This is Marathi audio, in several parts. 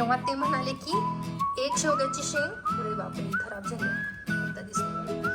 तेव्हा ते म्हणाले की एक शेवग्याची शेंग अरे बापरे खराब झाली. आता दिसली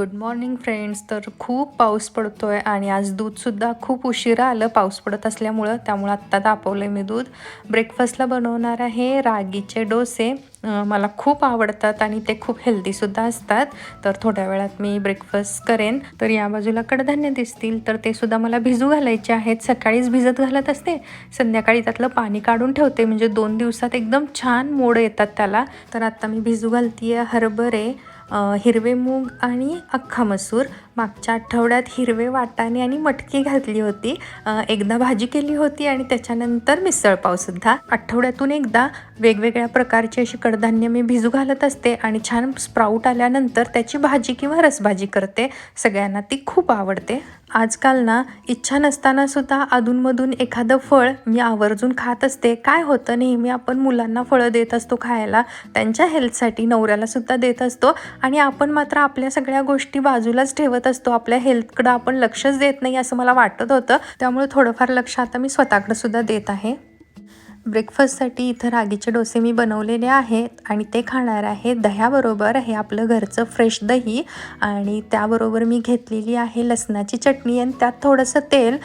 गुड मॉर्निंग फ्रेंड्स तर खूप पाऊस पडतो आहे आणि आज दूधसुद्धा खूप उशिरा आलं. पाऊस पडत असल्यामुळं त्यामुळं आत्ता तापवलं मी दूध. ब्रेकफास्टला बनवणार आहे रागीचे डोसे. मला खूप आवडतात आणि ते खूप हेल्दीसुद्धा असतात. तर थोड्या वेळात मी ब्रेकफास्ट करेन. तर या बाजूला कडधान्य दिसतील तर ते सुद्धा मला भिजू घालायचे आहेत. सकाळीच भिजत घालत असते. संध्याकाळी त्यातलं पाणी काढून ठेवते. म्हणजे दोन दिवसात एकदम छान मोड येतात त्याला. तर आत्ता मी भिजू घालते हरभरे. हिरवे मूग आणि अख्खा मसूर मागच्या आठवड्यात हिरवे वाटाणे आणि मटकी घातली होती. एकदा भाजी केली होती आणि त्याच्यानंतर मिसळपावसुद्धा आठवड्यातून एकदा वेगवेगळ्या प्रकारची अशी कडधान्य मी भिजू घालत असते आणि छान स्प्राऊट आल्यानंतर त्याची भाजी किंवा रसभाजी करते. सगळ्यांना ती खूप आवडते. आजकाल ना इच्छा नसताना सुद्धा अधूनमधून एखादं फळ मी आवर्जून खात असते. काय होतं नेहमी आपण मुलांना फळं देत असतो खायला. त्यांच्या हेल्थसाठी नवऱ्यालासुद्धा देत असतो. आणि आपण मात्र आपल्या सगळ्या गोष्टी बाजूलाच ठेवत असतो. आपल्या हेल्थकडं आपण लक्षच देत नाही असं मला वाटत होतं. त्यामुळे थोडंफार लक्ष आता मी स्वतःकडे सुद्धा देत आहे. ब्रेकफास्टसाठी इथं रागीचे डोसे मी बनवलेले आहेत आणि ते खाणार आहे दह्याबरोबर हे आपलं घरचं फ्रेश दही. आणि त्याबरोबर मी घेतलेली आहे लसणाची चटणी आणि त्यात थोडंसं तेल.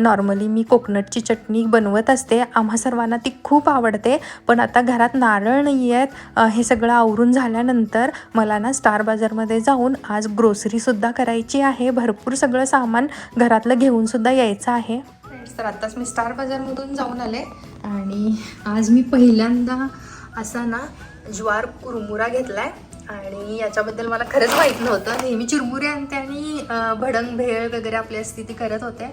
नॉर्मली मी कोकनटची चटणी बनवत असते. आम्हा सर्वांना ती खूप आवडते. पण आता घरात नारळ नाही आहेत. हे सगळं आवरून झाल्यानंतर मला ना स्टार बाजारमध्ये जाऊन आज ग्रोसरीसुद्धा करायची आहे. भरपूर सगळं सामान घरातलं घेऊनसुद्धा यायचं आहे. फ्रेंड्स तर आत्ताच मी स्टार बाजारमधून जाऊन आले. आणि आज मी पहिल्यांदा असा ना ज्वार कुरमुरा घेतलाय. आणि याच्याबद्दल मला खरंच माहीत नव्हतं. नेहमी चिरमुरे आणते आणि भडंग भेळ वगैरे आपली असती ती करत होते.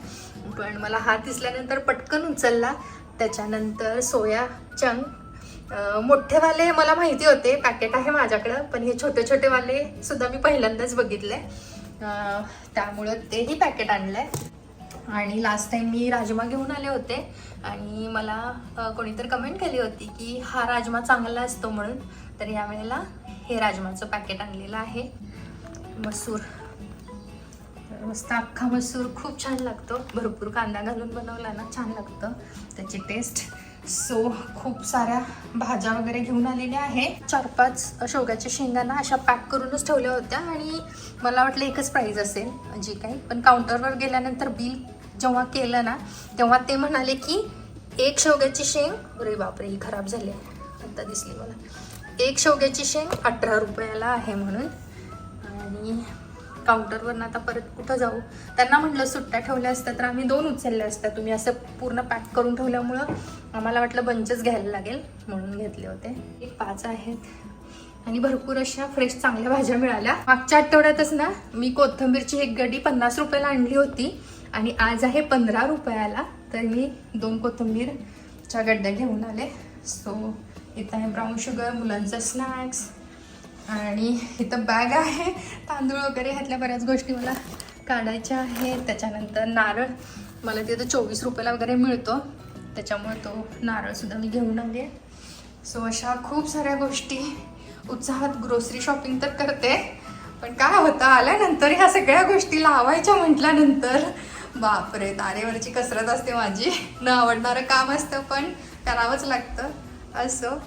पण मला हा दिसल्यानंतर पटकन उचलला. त्याच्यानंतर सोया चंग मोठेवाले मला माहिती होते. पॅकेट आहे माझ्याकडं पण हे छोटे छोटेवाले सुद्धा मी पहिल्यांदाच बघितले. त्यामुळं तेही पॅकेट आणलंय. आणि लास्ट टाईम मी राजमा घेऊन आले होते आणि मला कोणीतरी कमेंट केली होती की हा राजमा चांगला असतो म्हणून. तर यावेळेला हे राजमाचं पॅकेट आणलेलं आहे. मसूर. तर मस्त अख्खा मसूर खूप छान लागतो. भरपूर कांदा घालून बनवला ना छान लागतं. त्याची टेस्ट सो खूप साऱ्या भाज्या वगैरे घेऊन आलेल्या आहे चार पाच शेवग्याच्या शेंगांना अशा पॅक करूनच ठेवल्या होत्या आणि मला वाटलं एकच प्राईज असेल. म्हणजे जी काही पण काउंटरवर गेल्यानंतर बिल जेव्हा केलं ना तेव्हा ते म्हणाले की एक शेवग्याची शेंग अरे बापरे ही खराब झाली. आहे आता दिसली मला. एक शेवग्याची शेंग अठरा रुपयाला आहे म्हणून. आणि काउंटरवरनं आता परत कुठं जाऊ? त्यांना म्हटलं सुट्ट्या ठेवल्या असत्या तर आम्ही दोन उचलल्या असत्या. तुम्ही असं पूर्ण पॅक करून ठेवल्यामुळं आम्हाला वाटलं बंचच घ्यायला लागेल म्हणून घेतले होते. एक पाच आहेत. आणि भरपूर अशा फ्रेश चांगल्या भाज्या मिळाल्या. मागच्या आठवड्यातच ना मी कोथिंबीरची एक गडी पन्नास रुपयाला आणली होती. आणि आज आहे पंधरा रुपयाला. तर मी दोन कोथंबीरच्या गड्ड्या घेऊन आले. सो इथं आहे ब्राऊन शुगर मुलांचं स्नॅक्स आणि इथं बॅग आहे. तांदूळ वगैरे ह्यातल्या बऱ्याच गोष्टी मला काढायच्या आहेत. त्याच्यानंतर नारळ. मला तिथं चोवीस रुपयाला वगैरे मिळतो. त्याच्यामुळे तो नारळसुद्धा मी घेऊन आले. सो अशा खूप साऱ्या गोष्टी. उत्साहात ग्रोसरी शॉपिंग तर करते. पण काय होतं आल्यानंतर ह्या सगळ्या गोष्टी लावायच्या म्हटल्यानंतर बापरे तारेवरची कसरत असते माझी. न आवडणारं काम असतं पण करावंच लागतं. असं.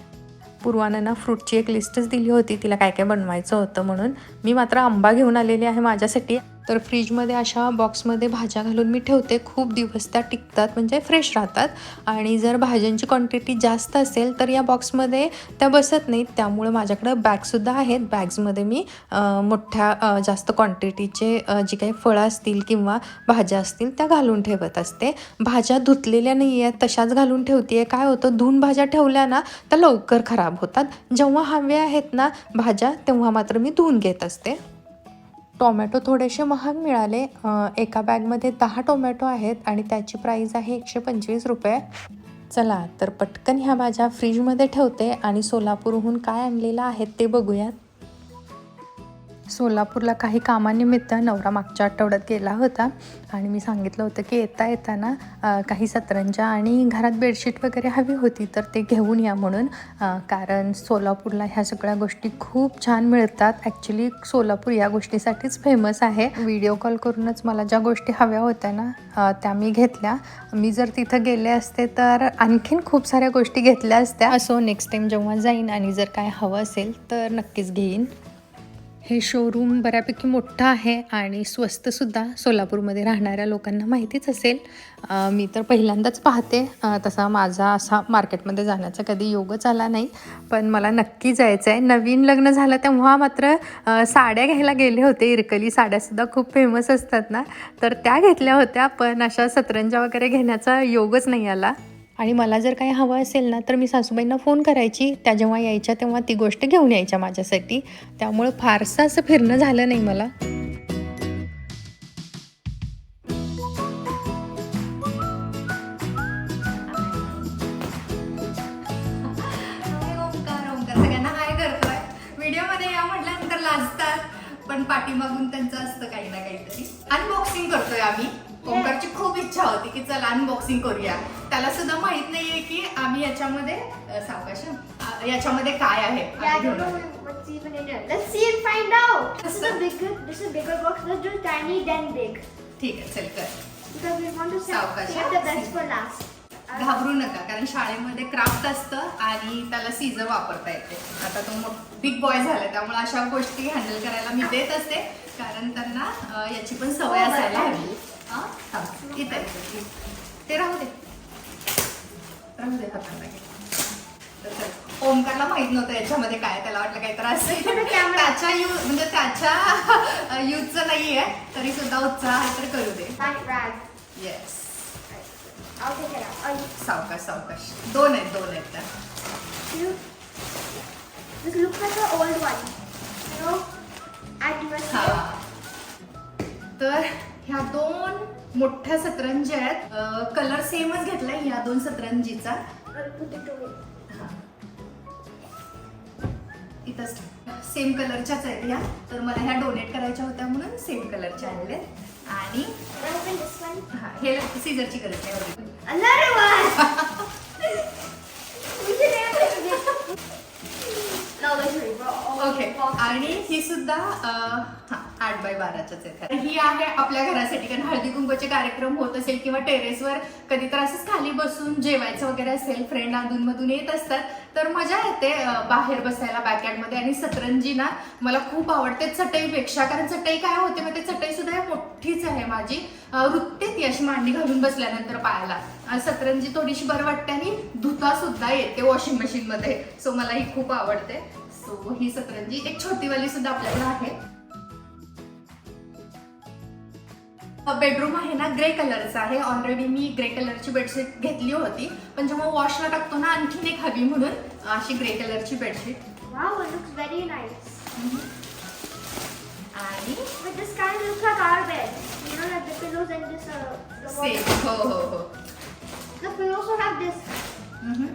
पूर्वानं ना फ्रूटची एक लिस्टच दिली होती. तिला काय काय बनवायचं होतं म्हणून मी मात्र आंबा घेऊन आलेली आहे माझ्यासाठी. तर फ्रीजमध्ये अशा बॉक्समध्ये भाज्या घालून मी ठेवते. खूप दिवस त्या टिकतात म्हणजे फ्रेश राहतात. आणि जर भाज्यांची क्वांटिटी जास्त असेल तर या बॉक्समध्ये त्या बसत नाहीत. त्यामुळे माझ्याकडं बॅगसुद्धा आहेत. बॅग्समध्ये मी मोठ्या जास्त क्वांटिटीचे जी काही फळं असतील किंवा भाज्या असतील त्या घालून ठेवत असते. भाज्या धुतलेल्या नाही आहेत तशाच घालून ठेवते आहे काय होतं? धुवून भाज्या ठेवल्या ना त्या लवकर खराब होतात. जेव्हा हवे आहेत ना भाज्या तेव्हा मात्र मी धुवून घेत असते. टोमॅटो थोडेसे महाग मिळाले. एका बॅगमध्ये दहा टोमॅटो आहेत आणि त्याची प्राईज आहे एकशे पंचवीस रुपये. चला तर पटकन ह्या भाज्या फ्रीजमध्ये ठेवते आणि सोलापूरहून काय आणलेलं आहे ते बघूयात. सोलापूरला काही कामानिमित्त नवरा मागच्या आठवड्यात गेला होता. आणि मी सांगितलं होतं की येता येताना काही सतरंजा आणि घरात बेडशीट वगैरे हवी होती तर ते घेऊन या म्हणून. कारण सोलापूरला ह्या सगळ्या गोष्टी खूप छान मिळतात. ॲक्च्युली सोलापूर या गोष्टीसाठीच फेमस आहे. व्हिडिओ कॉल करूनच मला ज्या गोष्टी हव्या होत्या ना त्या मी घेतल्या. मी जर तिथं गेले असते तर आणखीन खूप साऱ्या गोष्टी घेतल्या असत्या. असो नेक्स्ट टाईम जेव्हा जाईन आणि जर काय हवं असेल तर नक्कीच घेईन. हे शोरूम बऱ्यापैकी मोठं आहे आणि स्वस्तसुद्धा सोलापूरमध्ये राहणाऱ्या लोकांना माहितीच असेल. मी तर पहिल्यांदाच पाहते. तसा माझा असा मार्केटमध्ये जाण्याचा कधी योगच आला नाही. पण मला नक्की जायचं आहे नवीन लग्न झालं तेव्हा मात्र साड्या घ्यायला गेले होते. इरकली साड्यासुद्धा खूप फेमस असतात ना. तर त्या घेतल्या होत्या पण अशा सतरंजा वगैरे घेण्याचा योगच नाही आला. आणि मला जर काही हवं असेल ना तर मी सासूबाईंना फोन करायची. त्या जेव्हा यायच्या तेव्हा ती गोष्ट घेऊन यायच्या माझ्यासाठी. त्यामुळं फारसं असं फिरणं झालं नाही मला. पण पाठीमागून त्यांचं असतं काही ना काहीतरी. अनबॉक्सिंग करतोय आम्ही. ओंकारची खूप इच्छा होती की चला अनबॉक्सिंग करूया. त्याला सुद्धा माहीत नाहीये की आम्ही याच्यामध्ये सावकाश याच्यामध्ये काय आहे. ठीक आहे चल कर. घाबरू नका कारण शाळेमध्ये क्राफ्ट असतं आणि त्याला सीझर वापरता येते. आता तो बिग बॉय झाला त्यामुळे अशा गोष्टी हँडल करायला मी देत असते. कारण त्यांना याची पण सवय हो, असायला. हवी. हा? इथं आहे. ते राहू दे राहू दे. तर. ओमकारला माहीत नव्हतं याच्यामध्ये काय त्याला वाटलं काही त्रास camera- त्याच्या यू म्हणजे त्याच्या युजचं नाहीये तरी सुद्धा उत्साह आहे तर करू दे. येस सावकाश सावकाश दोन आहेत दोन आहेत at US. हा. तर ह्या दोन मोठ्या सतरंजी आहेत कलर सेमच घेतलाय ह्या दोन सतरंजीचा. इथंच सेम कलरच्याच आहेत ह्या तर मला ह्या डोनेट करायच्या होत्या म्हणून सेम कलरच्या आणले आणि? हा, हे सीझरची गरज all ओके. आणि ही सुद्धा आठ बाय बाराच्याच आहेत. ही आहे आपल्या घरासाठी कारण हळदी कुंकूचे कार्यक्रम होत असेल किंवा टेरेसवर कधी तर असंच खाली बसून जेवायचं वगैरे असेल फ्रेंड अधूनमधून येत असतात तर मजा येते बाहेर बसायला बॅकयार्डमध्ये आणि सतरंजी ना मला खूप आवडते चटईपेक्षा कारण चटई काय होते मग ते चटई सुद्धा मोठीच आहे माझी. अं, यश ती अशी मांडी घालून बसल्यानंतर पायाला. सतरंजी थोडीशी बरं वाटते आणि धुता सुद्धा येते वॉशिंग मशीन मध्ये. सो मला ही खूप आवडते. सो ही सतरंजी. एक छोटीवाली सुद्धा आपल्याकडे आहे. बेडरूम आहे ना ग्रे कलरचा आहे. ऑलरेडी मी ग्रे कलरची बेडशीट घेतली होती. पण जेव्हा वॉशला टाकतो ना आणखीन एक हवी म्हणून अशी ग्रे कलरची बेडशीट व्हेरी नाईस आणि? Mm-hmm.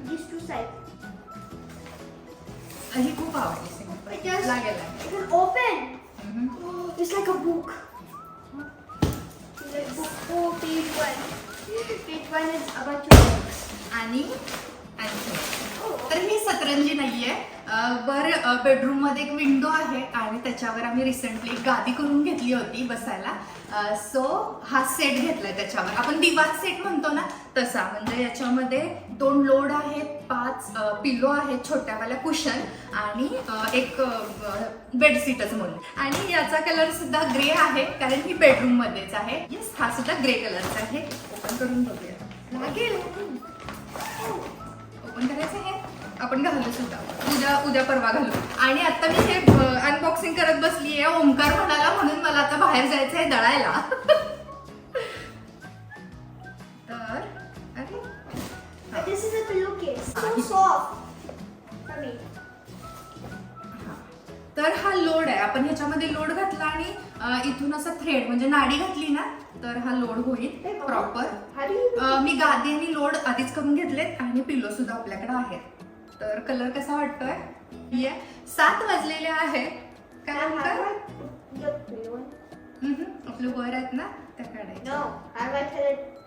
खूप आवडली लागेल. Open it's like a book Oh, page one. Page one is आणि आणखी तर ही सतरंजी नाहीये. वर बेडरूममध्ये एक विंडो आहे आणि त्याच्यावर आम्ही रिसेंटली एक गादी करून घेतली होती बसायला. सो हा सेट घेतलाय त्याच्यावर. आपण दिवाण सेट म्हणतो ना तसा. म्हणजे याच्यामध्ये दोन लोड आहेत पाच पिलो आहेत छोट्यावाल्या कुशन आणि एक बेडशीटच म्हणून. आणि याचा कलर सुद्धा ग्रे आहे कारण ही बेडरूम मध्येच आहे. येस हा सुद्धा ग्रे कलरचा आहे. ओपन करून बघूया. लागेल ओपन करायचं हे? आपण घालू सुद्धा. उद्या उद्या परवा घालू. आणि आता मी हे अनबॉक्सिंग करत बसली आहे ओंकार म्हणाला म्हणून मला आता बाहेर जायचं आहे दळायला. नाडी घातली ना तर हा लोड होईल प्रॉपर? मी गादी आणि लोड आधीच करून घेतलेत आणि पिलो सुद्धा आपल्याकडे आहेत. तर कलर कसा वाटतोय? ये सात वाजलेले आहेत काय म्हणतात आपले वर आहेत ना त्या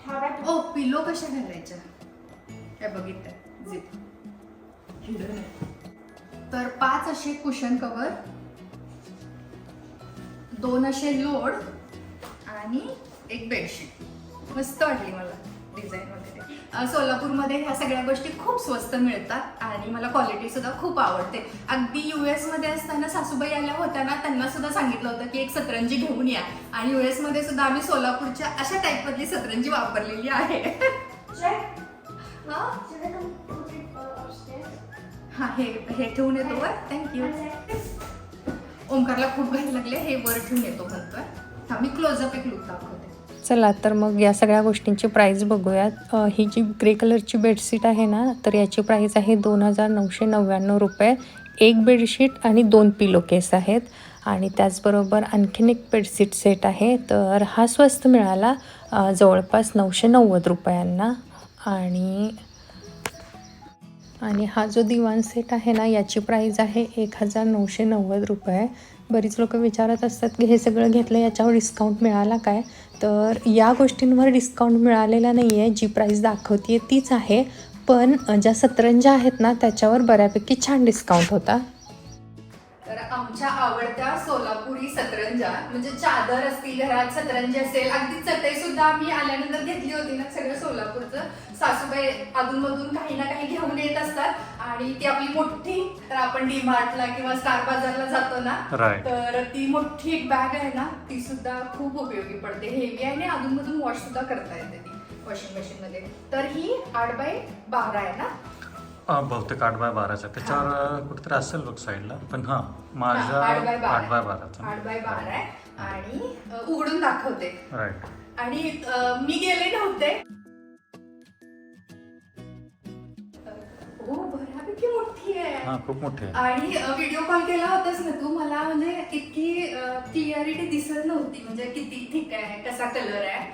about ओ पिलो कशा घालायच्या? हे बघितलं आहे तर पाच असे कुशन कवर दोन असे लोड आणि एक बेडशीट मस्त वाटली मला डिझाईन वगैरे. सोलापूरमध्ये ह्या सगळ्या गोष्टी खूप स्वस्त मिळतात आणि मला क्वालिटी सुद्धा खूप आवडते. अगदी युएसमध्ये असताना सासूबाई आल्या होत्या ना त्यांना सुद्धा सांगितलं होतं की एक सतरंजी घेऊन या. आणि युएसमध्ये सुद्धा आम्ही सोलापूरच्या अशा टाईप मधली सतरंजी वापरलेली आहे? हा? हा हे ठेवून येतो वर. थँक्यू. ओंकारला खूप घाई लागले हे वर ठेवून येतो म्हणतोय मी क्लोजअप एक लुक दाखवते. चला तर मग या सगळ्या गोष्टींची प्राईस बघूयात. ही जी ग्रे कलरची बेडशीट आहे ना तर याची प्राईस आहे दोन हजार नऊशे नव्याण्णव रुपये. एक बेडशीट आणि दोन पिलो केस आहेत. आणि त्याचबरोबर आणखीन एक बेडशीट सेट आहे. तर हा स्वस्त मिळाला जवळपास नऊशे नव्वद रुपयांना. आणि आणि हा जो दिवाण सेट आहे ना याची प्राईज आहे एक हजार नऊशे नव्वद रुपये. बरीच लोक विचारत असतात की हे सगळं घेतलं याच्यावर डिस्काउंट मिळाला काय? तर या गोष्टींवर डिस्काउंट मिळालेला नाही आहे जी प्राईस दाखवते तीच आहे. पण ज्या सतरंजा आहेत ना त्याच्यावर बऱ्यापैकी छान डिस्काउंट होता. तर आमच्या आवडत्या सोला सतरंजा म्हणजे चादर असतील घरात सतरंजी असेल अगदी चटई सुद्धा आम्ही आल्यानंतर घेतली होती ना सगळं सोलापूरचं. सासूबाई अधूनमधून काही ना काही घेऊन येत असतात आणि ती आपली मोठी तर आपण डी मार्टला किंवा स्टार बाजारला जातो ना Right. तर ती मोठी एक बॅग आहे ना ती सुद्धा खूप उपयोगी पडते. हेवी आहे आणि अधूनमधून वॉश सुद्धा करता येते ती वॉशिंग मशीन मध्ये. तर ही आठ बाय बारा आहे ना? बहुतेक आठ बाय बाराचा. त्याच्यावर कुठेतरी असेल बघ साईडला. पण हा माझा आठ बाय बारा. आठ बाय आहे. बाराचा. आठ बाय बारा आहे. आणि अ, उघडून दाखवते. राईट आणि अ, मी गेले नव्हते. हो बऱ्यापैकी मोठी आहे. हा खूप मोठी आहे. आणि व्हिडिओ कॉल केला होतास ना तू? मला म्हणजे इतकी क्लिअरिटी दिसत नव्हती. म्हणजे किती ठीक आहे कसा कलर आहे.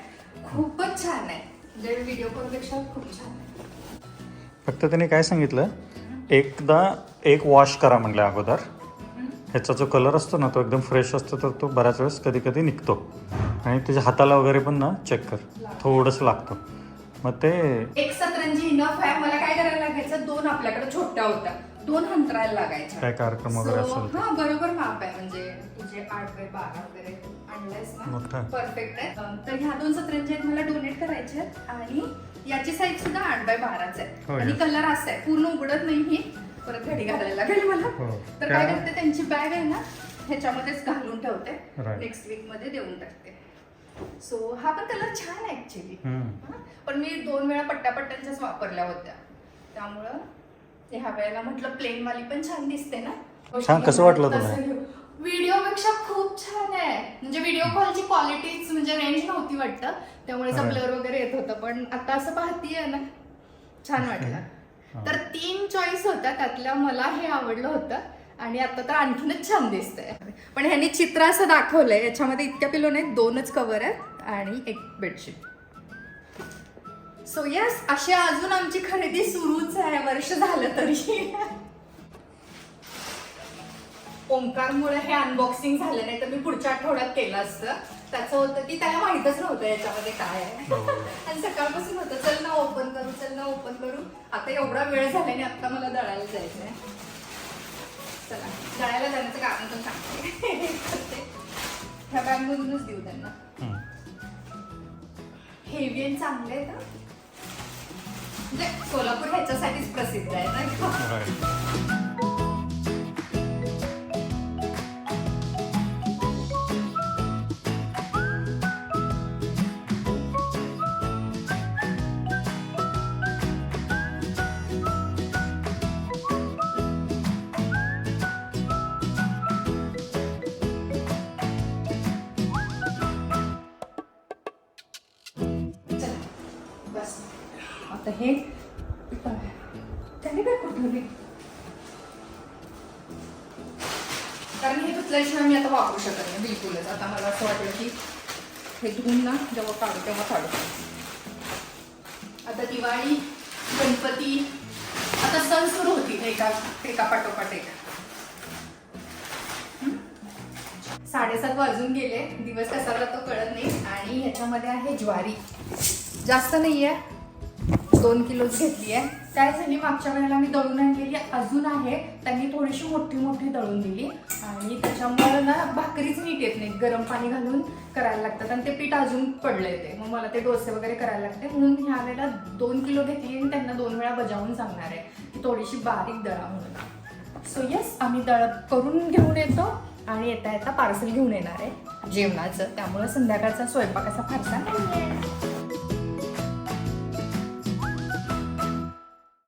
खूपच छान आहे. म्हणजे व्हिडिओ कॉलपेक्षा खूप छान आहे. फक्त त्याने काय सांगितलं? एकदा एक वॉश करा म्हणलं अगोदर. ह्याचा जो कलर असतो ना तो एकदम फ्रेश असतो तर तो बऱ्याच वेळेस कधी कधी निघतो. आणि त्याच्या हाताला वगैरे पण ना चेक कर. थोडंसं लागतं. मग ते एक सतरंजी इनफ आहे. मला काय करायला लागायचं? दोन आपल्याकडे छोट्या होत्या. दोन हंतरायला लागायच्या. काय कार्यक्रम वगैरे असेल. हा बरोबर माप आहे. म्हणजे तुझे आठ बाय बारा वगैरे आणलंयस ना. परफेक्ट आहे. तर ह्या दोन सतरंजी आहेत. मला डोनेट करायचे आणि याची साईज सुद्धा आठ बाय बाराच आहे. होय. आणि कलर असा आहे. पूर्ण उघडत नाही ही. परत घडी घालायला लागेल मला. हो. तर काय करते त्यांची बॅग आहे ना ह्याच्यामध्येच घालून ठेवते. Right. नेक्स्ट वीकमध्ये देऊन टाकते. सो हा पण कलर छान आहे ऍक्च्युली हम्म. पण मी दोन वेळा पट्ट्या पट्ट्यांच्याच वापरल्या होत्या. त्यामुळं ह्या वेळेला म्हटलं प्लेन वाली पण छान दिसते ना. छान, कसं वाटलं तुला? व्हिडिओ पेक्षा खूप छान आहे. म्हणजे व्हिडिओ कॉलची क्वालिटीच म्हणजे रेंज नव्हती वाटतं. त्यामुळे. ब्लर वगैरे येत होतं. पण आता असं पाहतीये ना. छान वाटलं. तर तीन चॉईस होत्या. त्यातल्या मला हे आवडलं होतं. आणि आता तर आणखीनच छान दिसतंय. पण ह्यांनी चित्र असं दाखवलंय. याच्यामध्ये इतक्या पिलो नाहीत दोनच कवर आहेत आणि एक बेडशीट सो यस अशी अजून आमची खरेदी सुरूच आहे. वर्ष झालं तरी. ओंकारमुळे हे अनबॉक्सिंग झालं नाही तर मी पुढच्या आठवड्यात केलं असतं. त्याचं होतं की त्याला माहितच नव्हतं याच्यामध्ये काय आहे. आणि सकाळपासून होतं चल ना ओपन करू चल ना ओपन करू. आता एवढा वेळ झाला आणि आता मला दळायला जायचंय. चला दळायला जाण्याचं कारण पण सांगते. ह्या बॅगमधूनच देऊ त्यांना. हेवी आणि चांगले आहेत हा. म्हणजे सोलापूर ह्याच्यासाठीच प्रसिद्ध आहे नाही आहे. त्याने काय कुठवली कारण हे धुतल्याशिवाय मी आता वापरू शकत नाही बिलकुलच. आता मला असं वाटलं की हे धुवून ना जेव्हा काढू तेव्हा काढू. आता दिवाळी गणपती आता सण सुरू होती एका एका पाठोपाठ एका साडेसात वाजून गेले. दिवस कसा जातो कळत नाही. आणि ह्याच्यामध्ये आहे ज्वारी. जास्त नाही आहे दोन किलोच घेतली आहे. काय मागच्या वेळेला मी दळून आणलेली अजून आहे. त्यांनी थोडीशी मोठी मोठी दळून दिली. आणि त्याच्यामुळे ना भाकरीच नीट येत नाही. गरम पाणी घालून करायला लागतात. आणि ते पीठ अजून पडले ते. मग मला ते डोसे वगैरे करायला लागते. म्हणून ह्या वेळेला दोन किलो घेतली आणि त्यांना दोन वेळा बजावून सांगणार आहे थोडीशी बारीक दळा म्हणून. सो येस आम्ही दळप करून घेऊन येतो आणि येता येता पार्सल घेऊन येणार आहे. जेवणाचं. त्यामुळे संध्याकाळचा स्वयंपाक असा फारसा नाही आहे